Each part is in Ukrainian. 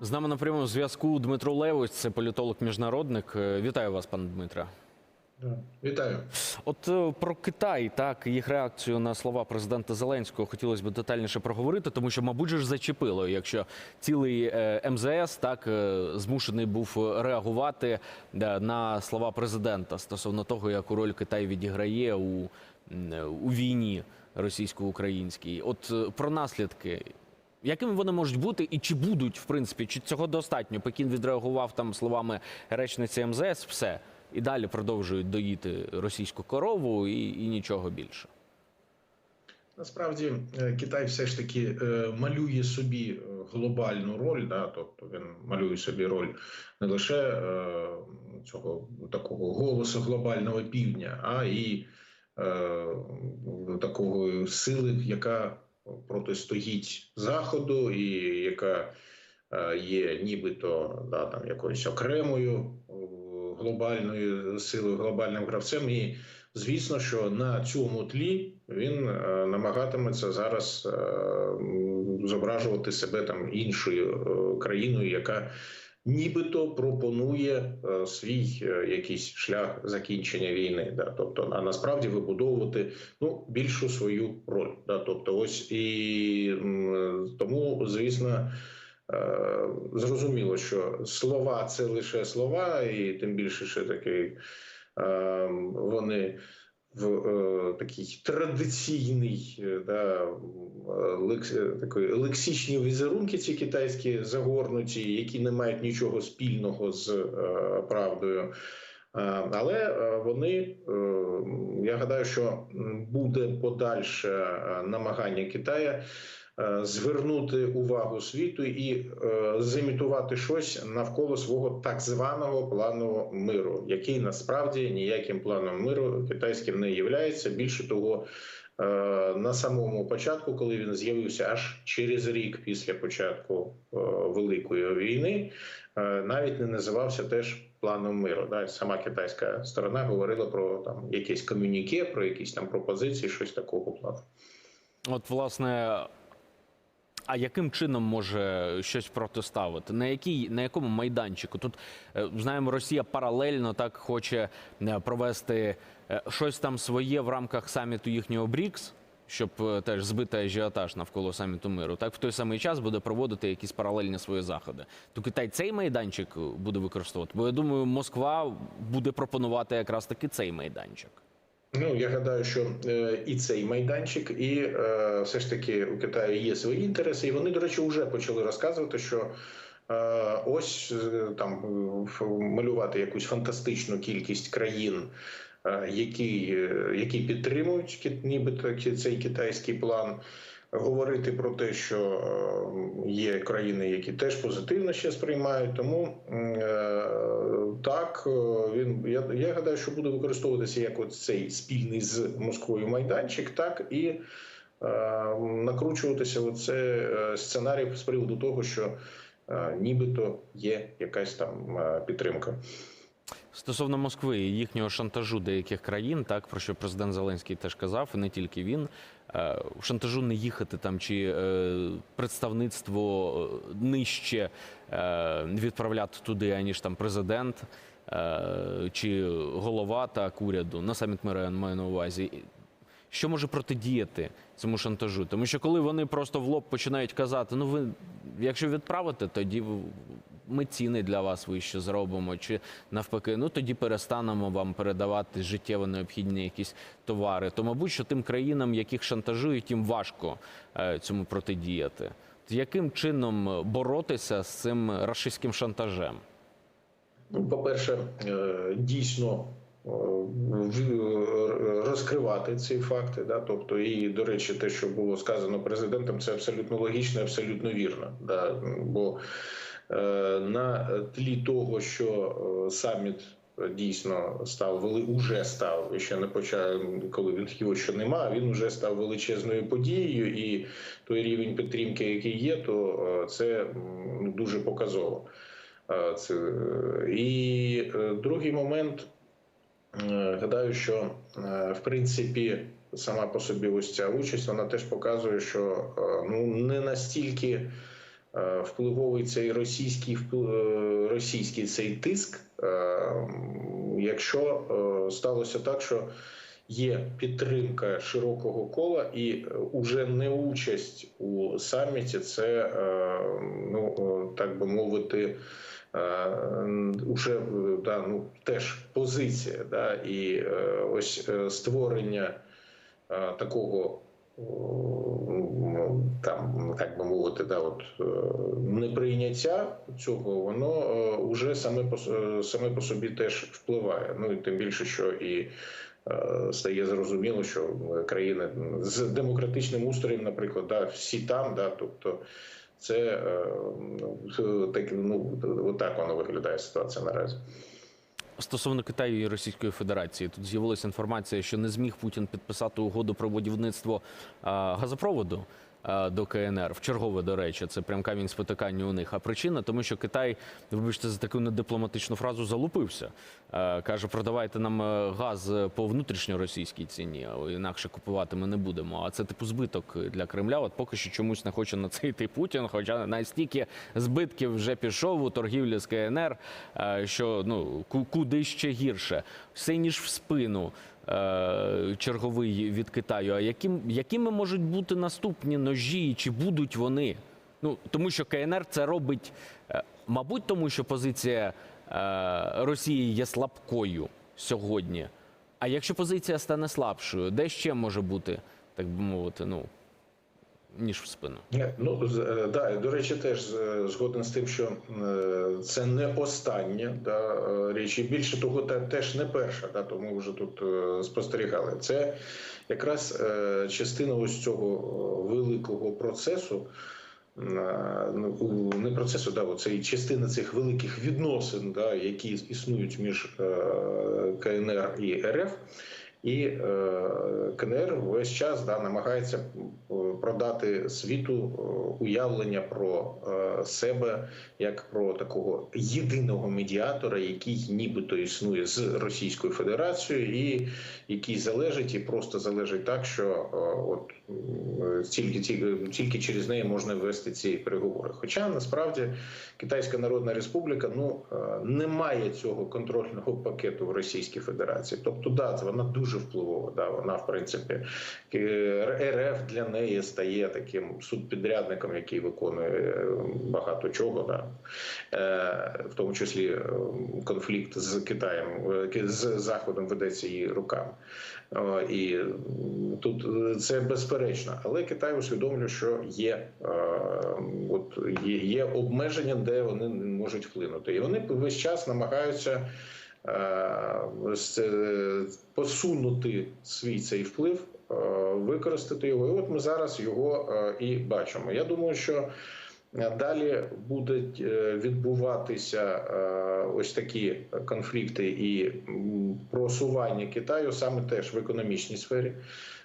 З нами на прямому зв'язку Дмитро Левось, це політолог-міжнародник. Е, Вітаю вас, пане Дмитре. Вітаю. От е, про Китай, так їх реакцію на слова президента Зеленського хотілося б детальніше проговорити, тому що, мабуть, ж зачепило, якщо цілий е, МЗС так змушений був реагувати на слова президента стосовно того, яку роль Китай відіграє у, у війні російсько-українській. От про наслідки. Якими вони можуть бути, і чи будуть в принципі, чи цього достатньо? Пекін відреагував там словами речниці МЗС, все і далі продовжують доїти російську корову і, і нічого більше. Насправді е, Китай все ж таки е, малює собі е, глобальну роль, да, тобто він малює собі роль не лише цього такого голосу глобального півдня, а і такого сили, яка протистоїть Заходу, і яка е, є нібито да, там якоюсь окремою е, глобальною силою, глобальним гравцем. І звісно, що на цьому тлі він е, намагатиметься зараз зображувати себе там іншою країною, яка нібито пропонує е, свій е, якийсь шлях закінчення війни. Да? Тобто, а насправді вибудовувати ну більшу свою роль. Да? Тобто, ось і тому, звісно. Е, Зрозуміло, що слова це лише слова, і тим більше, що такий е, вони в е, такий традиційний е, да, лекс, е, такої лексичні візерунки, ці китайські загорнуті, які не мають нічого спільного з е, правдою. Е, Але е, вони, е, я гадаю, що буде подальше е, намагання Китая е, звернути увагу світу і е, зімітувати щось навколо свого так званого плану миру, який насправді ніяким планом миру китайським не являється. Більше того, е, на самому початку, коли він з'явився аж через рік після початку е, великої війни, е, навіть не називався теж. Планом миру, да, сама китайська сторона говорила про там якесь комюніке, про якісь там пропозиції, щось такого плану. От, власне, а яким чином може щось протиставити? На якій на якому майданчику? Тут е, знаємо, Росія паралельно так хоче е, провести е, щось там своє в рамках саміту їхнього БРІКС. Щоб теж збити ажіотаж навколо саміту миру, так в той самий час буде проводити якісь паралельні свої заходи. То Китай цей майданчик буде використовувати. Бо я думаю, Москва буде пропонувати якраз таки цей майданчик. Ну я гадаю, що е, і цей майданчик, і е, все ж таки у Китаї є свої інтереси, і вони, до речі, вже почали розказувати, що е, ось там малювати якусь фантастичну кількість країн, які, які підтримують нібито цей китайський план. Говорити про те, що е, є країни, які теж позитивно ще сприймають, тому е, так е, він я, я гадаю, що буде використовуватися як от цей спільний з Москвою майданчик, так і накручуватися оце сценарій з приводу того, що нібито є якась там підтримка. Стосовно Москви і їхнього шантажу деяких країн, так про що президент Зеленський теж казав, і не тільки він. е, Шантажу не їхати там чи е, представництво е, нижче відправляти туди, аніж там президент чи голова так уряду на саміт миру маю на увазі. Що може протидіяти цьому шантажу? Тому що коли вони просто в лоб починають казати: ну ви якщо відправите, тоді ми ціни для вас вище зробимо, чи навпаки, ну тоді перестанемо вам передавати життєво необхідні якісь товари. То, мабуть, що тим країнам, яких шантажують, їм важко е, цьому протидіяти. Яким чином боротися з цим рашистським шантажем? Ну, по-перше, е, дійсно е, в- розкривати ці факти, да, тобто, і до речі, те, що було сказано президентом, це абсолютно логічно, абсолютно вірно. Да, бо е, на тлі того, що е, саміт дійсно став вели, уже став і ще не почав, коли він його ще нема. Він вже став величезною подією, і той рівень підтримки, який є, то е, це м, дуже показово. Е, Це е, і е, другий момент. Е, Гадаю, що е, в принципі сама по собі ось ця участь вона теж показує, що е, ну не настільки впливовий цей російський російський цей тиск, якщо сталося так, що є підтримка широкого кола і уже не участь у саміті, це ну так би мовити. Е, Уже е, да, ну, теж позиція, да, і е, ось створення такого ну, там, так би мовити, да, от, неприйняття цього, воно вже саме по, саме по собі теж впливає. Ну і тим більше, що і стає зрозуміло, що країни з демократичним устроєм, наприклад, да, всі там, да, тобто. Це е, так, ну, отак воно виглядає ситуація наразі. Стосовно Китаю і Російської Федерації, тут з'явилася інформація, що не зміг Путін підписати угоду про будівництво газопроводу а, до КНР. В чергове, до речі, це прям камінь спотикання у них. А причина, тому що Китай, вибачте за таку недипломатичну фразу, залупився. Каже, продавайте нам е, газ по внутрішньоросійській ціні, інакше купувати ми не будемо. А це типу збиток для Кремля. От поки що чомусь не хоче на це йти Путін, хоча настільки збитків вже пішов у торгівлі з КНР, е, що ну ку- куди ще гірше. Все ніж в спину. Е, Черговий від Китаю. А яким, якими можуть бути наступні ножі, чи будуть вони? Ну тому що КНР це робить, е, мабуть, тому що позиція е, Росії є слабкою сьогодні. А якщо позиція стане слабшою, де ще може бути, так би мовити, ну ніж в спину? Ну з- е, да, до речі, теж е, згоден з тим, що е, це не остання да, е, річ, і більше того, та теж не перша, да, то ми вже тут е, спостерігали. Це якраз е, частина ось цього е, великого процесу. е, ну, Не процесу, да, це і частина цих великих відносин, да, які існують між е, КНР і РФ. І е, КНР весь час да, намагається е, продати світу е, уявлення про себе як про такого єдиного медіатора, який нібито існує з Російською Федерацією, і який залежить і просто залежить так, що от тільки, тільки тільки через неї можна вести ці переговори. Хоча насправді Китайська Народна Республіка ну е, не має цього контрольного пакету в Російській Федерації. Тобто, да, вона дуже впливова. Да, вона в принципі е, РФ для неї стає таким субпідрядником, який виконує е, багато чого. Да. В тому числі конфлікт з Китаєм з Заходом ведеться її руками. І тут це безперечно, але Китай усвідомлює, що є, е, от є, є обмеження, де вони можуть вплинути, і вони весь час намагаються е, посунути свій цей вплив, е, використати його. І от ми зараз його е, і бачимо. Я думаю, що. Далі будуть е, відбуватися е, ось такі конфлікти і просування Китаю саме теж в економічній сфері.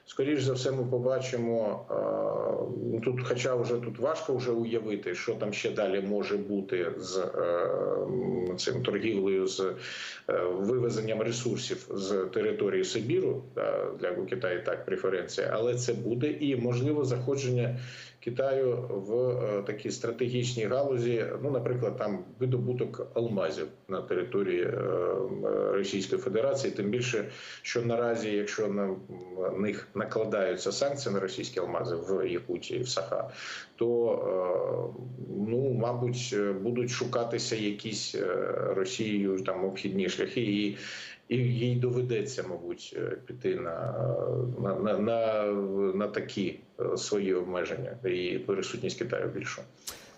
Скоріше за все, ми побачимо е, тут, хоча вже тут важко вже уявити, що там ще далі може бути з цим торгівлею, з вивезенням ресурсів з території Сибіру. Для Китаю так преференція, але це буде і можливо заходження. Китаю в е, такій стратегічній галузі, ну, наприклад, там видобуток алмазів на території е, Російської Федерації. Тим більше, що наразі, якщо на них накладаються санкції на російські алмази в Якутії, в Саха, то е, ну, мабуть, будуть шукатися якісь Росією там обхідні шляхи і. І їй доведеться, мабуть, е, піти на, на, на, на, на такі е, свої обмеження і присутність Китаю більшу.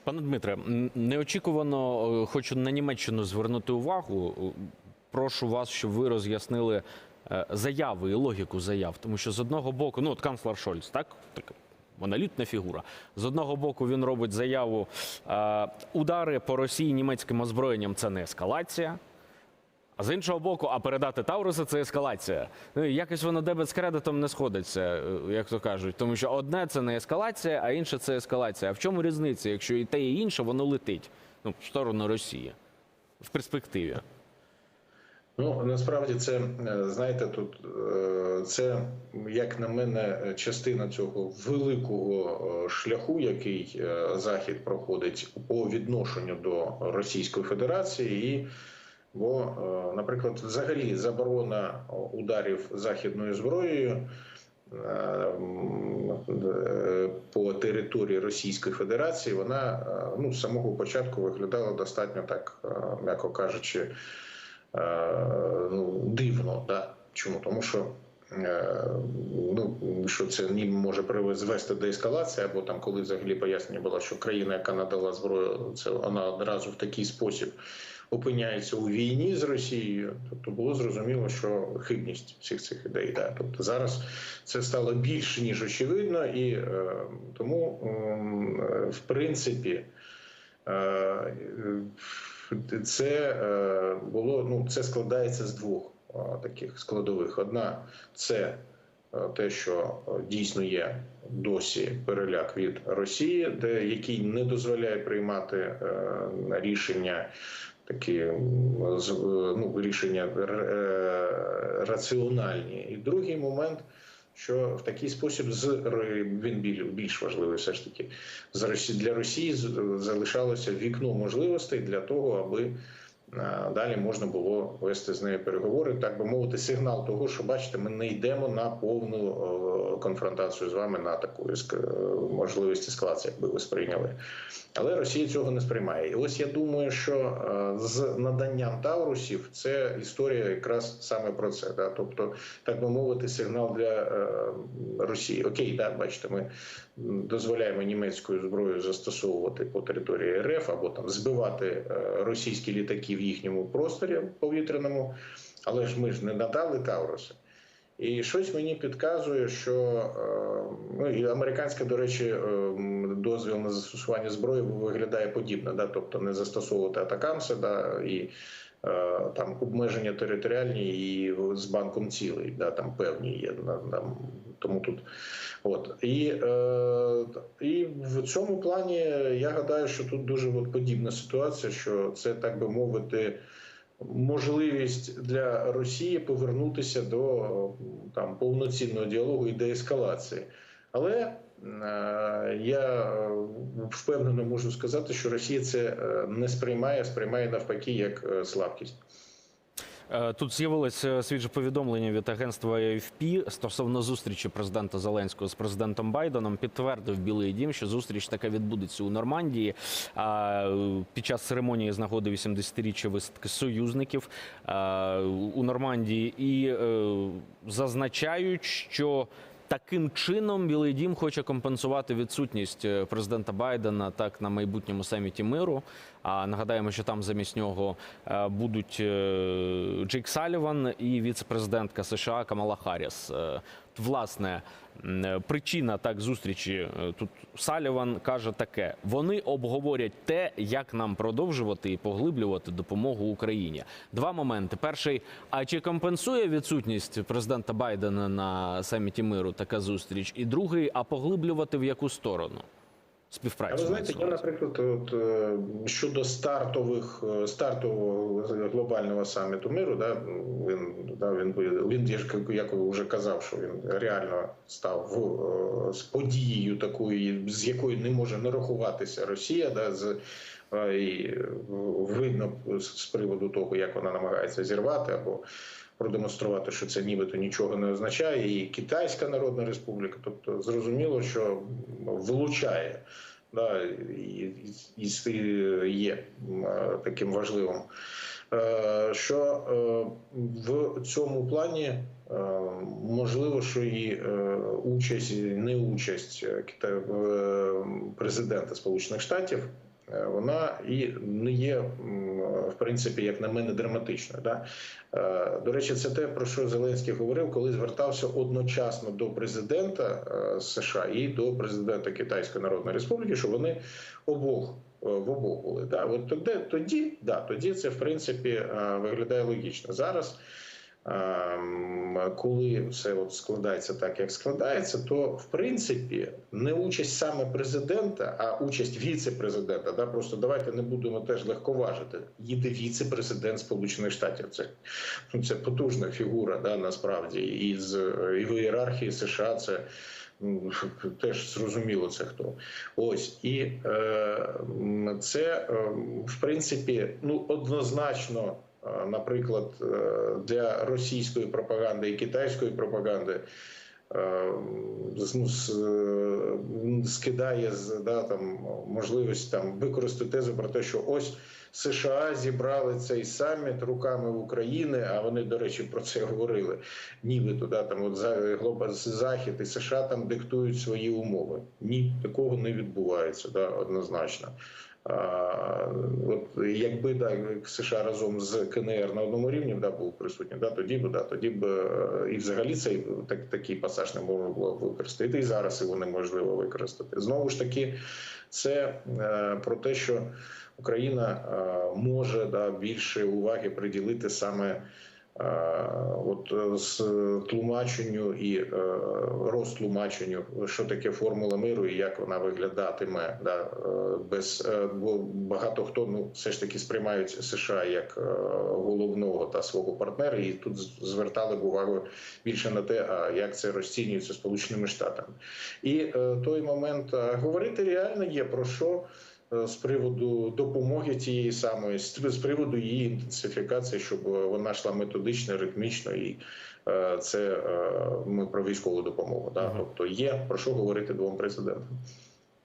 Пане Дмитре, неочікувано е, хочу на Німеччину звернути увагу. Прошу вас, щоб ви роз'яснили заяви і логіку заяв. Тому що з одного боку, ну от канцлер Шольц, так? Така монолітна фігура. З одного боку, він робить заяву: удари по Росії німецьким озброєнням це не ескалація. З іншого боку, а передати Тауруси це ескалація. Ну, якось воно дебет з кредитом не сходиться, е, як то кажуть. Тому що одне це не ескалація, а інше це ескалація. А в чому різниця, якщо і те, і інше, воно летить ну, в сторону Росії в перспективі? Ну насправді це е, знаєте, тут е, це як на мене частина цього великого шляху, який захід проходить по відношенню до Російської Федерації, і бо, е, наприклад, взагалі заборона ударів західною зброєю. е, По території Російської Федерації вона е, ну з самого початку виглядала достатньо так, м'яко кажучи, ну, дивно. Да? Чому? Тому що ну, що це ні може призвести до ескалації, або там, коли взагалі пояснення було, що країна, яка надала зброю, це вона одразу в такий спосіб опиняється у війні з Росією. Тобто було зрозуміло, що хибність всіх цих ідей. Да? Тобто зараз це стало більше ніж очевидно, і е, тому, е, в принципі. Е, це е, було ну це складається з двох е, таких складових. Одна це е, те, що дійсно є досі переляк від Росії, де який не дозволяє приймати рішення. Такі е, ну, рішення е, раціональні. І другий момент, що в такий спосіб з він більш важливий, все ж таки, для Росії залишалося вікно можливостей для того, аби далі можна було вести з нею переговори, так би мовити, сигнал того, що бачите, ми не йдемо на повну е, конфронтацію з вами на таку е, можливість ескалації, якби ви сприйняли. Але Росія цього не сприймає. І ось я думаю, що е, з наданням Таурусів це історія якраз саме про це. Да? Тобто, так би мовити, сигнал для е, Росії. Окей, да, бачите, ми дозволяємо німецькою зброєю застосовувати по території РФ або там збивати е, російські літаки в їхньому просторі повітряному, але ж ми ж не надали Тауруси. І щось мені підказує, що е, ну і американська, до речі, е, дозвіл на застосування зброї виглядає подібно, да, тобто не застосовувати атакамси, да, і там обмеження територіальні і з банком цілий, да, там певні є. Там, тому тут от і, е, і в цьому плані я гадаю, що тут дуже от подібна ситуація, що це так би мовити можливість для Росії повернутися до е, там повноцінного діалогу і деескалації. Але е, я е, впевнено можу сказати, що Росія це е, не сприймає, сприймає навпаки як е, слабкість. Е, Тут з'явилося свіже повідомлення від агентства AFP стосовно зустрічі президента Зеленського з президентом Байденом. Підтвердив Білий Дім, що зустріч така відбудеться у Нормандії. А під час церемонії з нагоди 80-річчя висадки союзників у Нормандії і зазначають, що Таким чином Білий Дім хоче компенсувати відсутність е, президента Байдена так на майбутньому саміті миру. А нагадаємо, що там замість нього е, будуть е, Джейк Саліван і віце-президентка США Камала Харріс. Власне, причина так зустрічі е, тут Саліван каже таке: вони обговорять те, як нам продовжувати і поглиблювати допомогу Україні. Два моменти: перший, а чи компенсує відсутність президента Байдена на саміті миру така зустріч? І другий, а поглиблювати в яку сторону? А Співпрацю. ви знаєте, я, наприклад, от, е, щодо стартових е, стартового глобального саміту миру, да, він да, він він я як вже казав, що він реально став е, з подією такою, з якою не може не рахуватися Росія, да, з і видно з приводу того, як вона намагається зірвати або продемонструвати, що це нібито нічого не означає, і Китайська Народна Республіка, тобто зрозуміло, що вилучає да, і, і, і є таким важливим. Е, Що е, в цьому плані е, можливо, що і участь, і не участь е, президента Сполучених Штатів. Е, Вона і не є в принципі, як на мене, драматичною. Да? Е, До речі, це те, про що Зеленський говорив, коли звертався одночасно до президента е, США і до президента Китайської Народної Республіки, що вони обох в обох були. Да? От тоді, тоді, да, тоді це в принципі виглядає логічно. Зараз коли все от складається так, як складається, то в принципі не участь саме президента, а участь віце-президента. Да, просто давайте не будемо теж легковажити. Їде віце-президент Сполучених Штатів. Це, ну, це потужна фігура, да, насправді, і з і в ієрархії США це. ну, Теж зрозуміло це хто. Ось і е, це е, в принципі ну однозначно, наприклад, е, для російської пропаганди і китайської пропаганди. е, ну, е, скидає да, там можливість там використати тезу про те, що ось США зібрали цей саміт руками України. А вони, до речі, про це говорили. Нібито да, там от за захід і США там диктують свої умови. Ні, такого не відбувається, да, однозначно. От якби да, США разом з КНР на одному рівні да, був присутній, да, тоді б да, тоді б е, і взагалі цей так, такий пасаж не можна було використати. І зараз його неможливо використати. Знову ж таки, це е, про те, що Україна е, може да, більше уваги приділити саме. Е, От е, з тлумаченню і е, розтлумаченню, що таке формула миру і як вона виглядатиме, да, без бо багато хто ну все ж таки сприймають США як головного та свого партнера, і тут звертали б увагу більше на те, а як це розцінюється Сполученими Штатами. І той момент говорити реально є про що. Е, З приводу допомоги тієї самої, з приводу її інтенсифікації, щоб вона йшла методично, ритмічно, і е, це е, ми про військову допомогу. Да? Тобто є про що говорити двом президентам.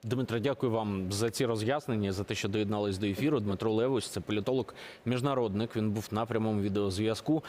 Дмитро, дякую вам за ці роз'яснення, за те, що доєднались до ефіру. Дмитро Левось, це політолог, міжнародник. Він був на прямому відеозв'язку.